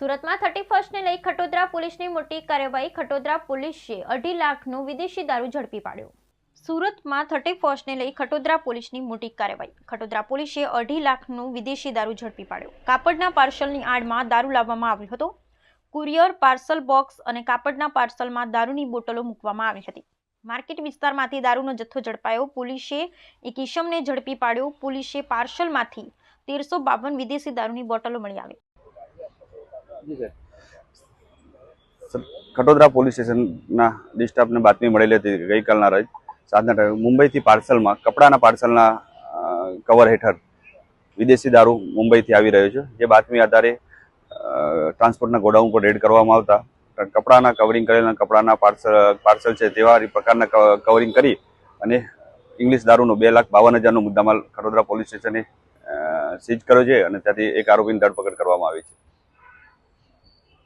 સુરતમાં થર્ટી ફર્સ્ટને લઈ ખટોદરા પોલીસની મોટી કાર્યવાહી. ખટોદરા પોલીસે અઢી લાખનું વિદેશી દારૂ ઝડપી પાડ્યો. સુરતમાં થર્ટી ફર્સ્ટને લઈ ખટોદરા પોલીસની મોટી કાર્યવાહી. ખટોદરા પોલીસે અઢી લાખનું વિદેશી દારૂ ઝડપી પાડ્યો. કાપડના પાર્સલની આડમાં દારૂ લાવવામાં આવ્યો હતો. કુરિયર પાર્સલ બોક્સ અને કાપડના પાર્સલમાં દારૂની બોટલો મૂકવામાં આવી હતી. માર્કેટ વિસ્તારમાંથી દારૂનો જથ્થો ઝડપાયો. પોલીસે એક ઈસમને ઝડપી પાડ્યો. પોલીસે પાર્સલમાંથી તેરસો બાવન વિદેશી દારૂની બોટલો મળી આવી. સર, ખટોદરા પોલીસ સ્ટેશનના ડિસ્ટાફને બાતમી મળેલી હતી ગઈકાલના રોજ સાંજના ટાઈમે મુંબઈથી પાર્સલમાં કપડાના પાર્સલના કવર હેઠળ વિદેશી દારૂ મુંબઈથી આવી રહ્યો છે. જે બાતમી આધારે ટ્રાન્સપોર્ટના ગોડાઉન પર રેડ કરવામાં આવતા. કપડાના કવરિંગ કરેલા કપડાના પાર્સલ પાર્સલ છે તેવા પ્રકારના કવરિંગ કરી અને ઇંગ્લિશ દારૂનો બે લાખ બાવન હજારનો મુદ્દામાલ ખટોદરા પોલીસ સ્ટેશને સીઝ કર્યો છે અને ત્યાંથી એક આરોપીની ધરપકડ કરવામાં આવી છે.